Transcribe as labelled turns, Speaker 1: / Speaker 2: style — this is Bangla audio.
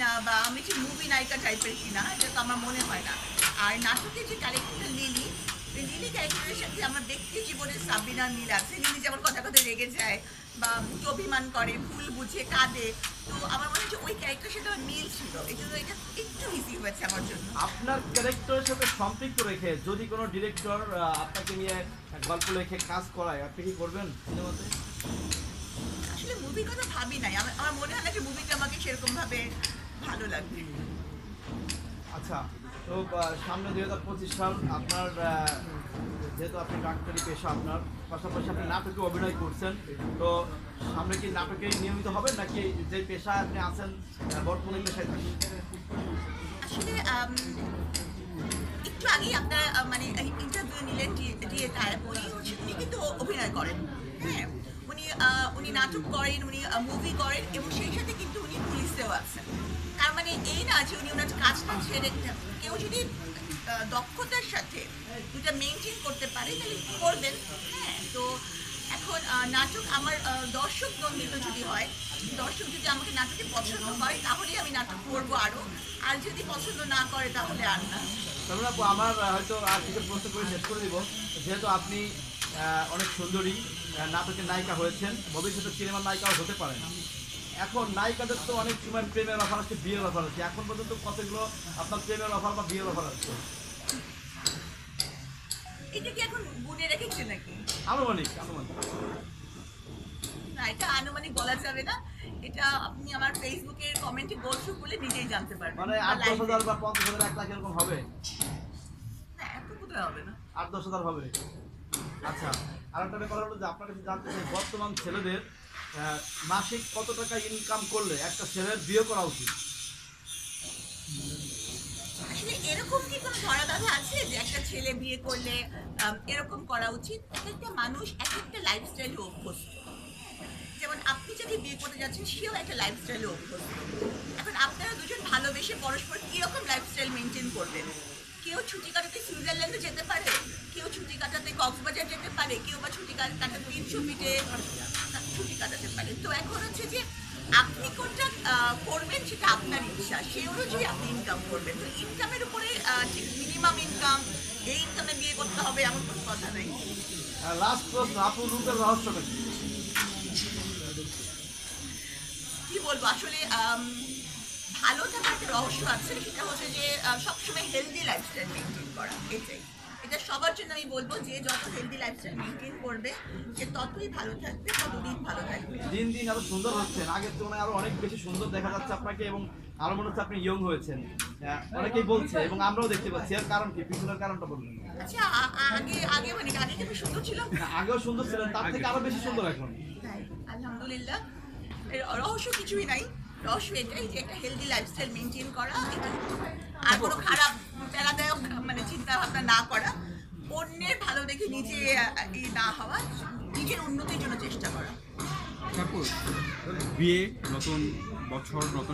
Speaker 1: কিনা বা আমি ঠিক মুভি নায়িকা টাইপের কিনা এটা তো আমার মনে হয় না। আর নাটকের যে ক্যারেক্টারটা লিলি ওই লিলি ক্যারেক্টারের সাথে আমার ব্যক্তি জীবনে সাবিনার মিল আছে। লিলি যেমন কথা কথা রেগে যায় বা অভিমান করে ভুল বুঝে কাঁদে। তো আমার মনে হচ্ছে ওই ক্যারেক্টারের সাথে আমার মিল ছিল। এই জন্য এটা একটু ইজি হয়েছে আমার জন্য।
Speaker 2: আপনার ক্যারেক্টারের সাথে সম্পৃক্ত রেখে যদি কোনো ডিরেক্টর আপনাকে নিয়ে গল্প লেখে কাজ করায় আপনি কি করবেন সিনেমাতে?
Speaker 1: আসলে মুভির কথা ভাবি নাই। আমার মনে হয় না যে মুভিটা আমাকে সেরকম ভাবে ভালো লাগবে
Speaker 2: আচ্ছা তো সামনে দুই হাজার পঁচিশ সাল আপনার যেহেতু আপনি ডাক্তারি পেশা আপনার পাশাপাশি আপনি নাটকে অভিনয় করছেন তো সামনে কি নাটকে নিয়মিত হবেন নাকি যে পেশা আপনি আছেন বর্তমানে পেশায়?
Speaker 1: আসলে একটু আগেই আপনার মানে ইন্টারভিউ নিলেন দিয়ে তার উনি কিন্তু অভিনয় করেন হ্যাঁ উনি উনি নাটক করেন উনি মুভি করেন এবং সেই সাথে যে উনি ওনার কাজটা ছেড়ে কেউ যদি দক্ষতার সাথে দুটা মেনটেন করতে পারে, তাহলে করবেন? হ্যাঁ তো এখন নাটক আমার দর্শক বন্ধিত যদি হয়, দর্শক যদি আমাকে নাটকে পছন্দ করে, তাহলেই আমি নাটক করব আরও আর যদি পছন্দ না করে, তাহলে আর না।
Speaker 2: আমার হয়তো আর কিছু প্রশ্ন করে শেষ করে দিব। যেহেতু আপনি অনেক সুন্দরী নাটকের নায়িকা হয়েছেন, ভবিষ্যতে সিনেমার নায়িকাও হতে পারেন। এখন নায়িকাদের তো অনেক সময় প্রেমের অফার আছে বিয়ের অফার আছে। এখন পর্যন্ত কতগুলো আপনার প্রেমের অফার বা বিয়ের অফার আছে?
Speaker 1: এটা কি এখন গুনে রেখেছে নাকি?
Speaker 2: আনুমানিক আনুমানিক।
Speaker 1: না এটা আনুমানিক বলা যাবে না। এটা আপনি আমার ফেসবুকের কমেন্টে গোলসু করলে নিজেই জানতে পারবেন।
Speaker 2: মানে আট দশ হাজার বা পঞ্চাশ হাজার এক লাখ এরকম হবে?
Speaker 1: না এত কোথায় হবে না?
Speaker 2: আট দশ হাজার হবে। আচ্ছা আর একটা ব্যাপার হলো যে আপনার কাছে জানতে চাই বর্তমান ছেলেদের মাসিক কত টাকা ইনকাম করলে একটা ছেলের বিয়ে করা উচিত?
Speaker 1: আসলে এরকম কি কোনো ধরা বাধা আছে যে একটা ছেলে বিয়ে করলে এরকম করা উচিত? এক একটা মানুষ এক একটা লাইফস্টাইলে অভ্যস্ত। যেমন আপনি যাকে বিয়ে করতে যাচ্ছেন, সেও একটা লাইফস্টাইলে অভ্যস্ত। এখন আপনারা দুজন ভালোবেসে পরস্পর কীরকম লাইফস্টাইল মেনটেন করবেন? কেউ ছুটি কাটাতে সুইজারল্যান্ডে যেতে পারে? ছুটি কাটাতে কক্সবাজার যেতে পারে কেউ বা ছুটি কাটাতে তিনশো মিটে ছুটি কাটাতে পারে। তো এখন হচ্ছে যে আপনি কোনটা করবেন সেটা আপনার ইচ্ছা সেই অনুযায়ী আপনি ইনকাম করবেন। তো ইনকামের উপরে মিনিমাম ইনকাম এই ইনকামে বিয়ে করতে হবে এমন কোনো কথা নেই।
Speaker 2: লাস্ট প্রশ্ন আপু রূপের রহস্যটা কি?
Speaker 1: কি বলব আসলে ভালো থাকার একটা রহস্য আছে সেটা হচ্ছে যে সবসময় হেলদি লাইফস্টাইল মেনটেন করা এটাই। এটা সবার জন্য আমি বলব যে যত হেলদি লাইফস্টাইল মেনটেন করবে সে ততই ভালো থাকবে ততদিন ভালো থাকবে।
Speaker 2: দিন দিন আরও সুন্দর হচ্ছেন। আগের তুলনায় আরও অনেক বেশি সুন্দর দেখা যাচ্ছে আপনাকে এবং আরও মনে হচ্ছে আপনি ইয়ং হয়েছেন। অনেকেই বলছে এবং আমরাও দেখতে পাচ্ছি। এর কারণ কি? পিছনের কারণটা বলবেন।
Speaker 1: আচ্ছা আগে আগে মানে আগে কি সুন্দর ছিল
Speaker 2: আগেও সুন্দর ছিলেন তার থেকে আরও বেশি সুন্দর এখন।
Speaker 1: তাই আলহামদুলিল্লাহ। এর রহস্য কিছুই নাই। রহস্য এটাই যে একটা হেলদি লাইফস্টাইল মেনটেন করা, এটা আর কোনো খারাপ প্যারাদায়ক মানে চিন্তা ভাবনা না করা, অন্যের ভালো দেখে নিজে ই না হওয়া, নিজের উন্নতির জন্য চেষ্টা করা।
Speaker 3: বিয়ে, নতুন বছর, নতুন